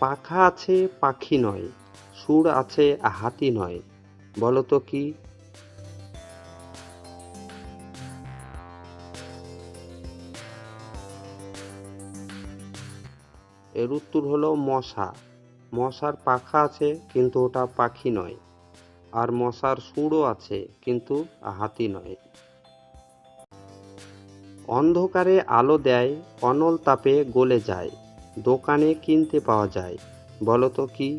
পাখা আছে, পাখি নয়, সুর আছে, হাতি নয়, বলো তো কি? এর উত্তর হলো মশা। মশার পাখা আছে, কিন্তু ওটা পাখি নয়। আর মশার সুরও আছে, কিন্তু হাতি নয়। অন্ধকারে আলো দেয়, অনল তাপে গলে যায়। দোকানে কিনতে পাওয়া যায়। বলো তো কি?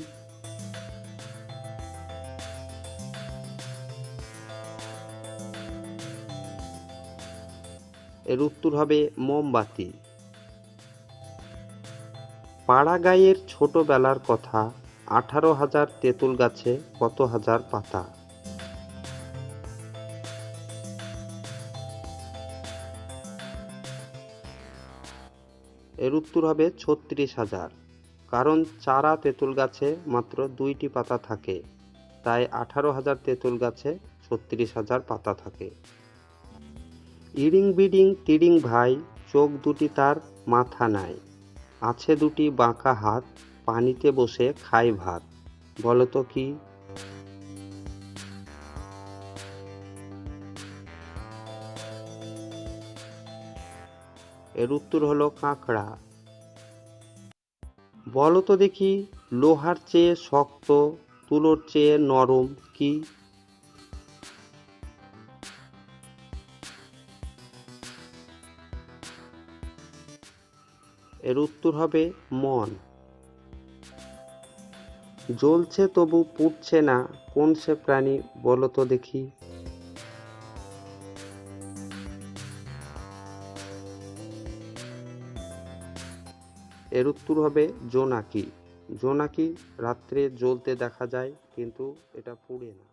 এর উত্তর হবে মোমবাতি। পাড়া গাঁয়ের ছোটবেলার কথা, আঠারো হাজার তেঁতুল গাছে কত হাজার পাতা? এর উত্তর হবে ছত্রিশ হাজার। কারণ চারা তেঁতুল গাছে মাত্র দুইটি পাতা থাকে, তাই আঠারো হাজার তেঁতুল গাছে ছত্রিশ হাজার পাতা থাকে। ইডিং বিডিং তিডিং ভাই চোখ দুটি তার, মাথা নাই। আছে দুটি বাঁকা হাত, পানিতে বসে খায় ভাত। বলো তো কি এর উত্তর হলো কাঁকড়া। বলো তো দেখি, লোহার চেয়ে শক্ত, তুলোর চেয়ে নরম কি? এর উত্তর হবে মন। জ্বলছে তবু পুড়ছে না, কোন সে প্রাণী বলো তো দেখি। এর উত্তর হবে জোনাকি। জোনাকি রাত্রে জ্বলতে দেখা যায় কিন্তু এটা পুড়ে না।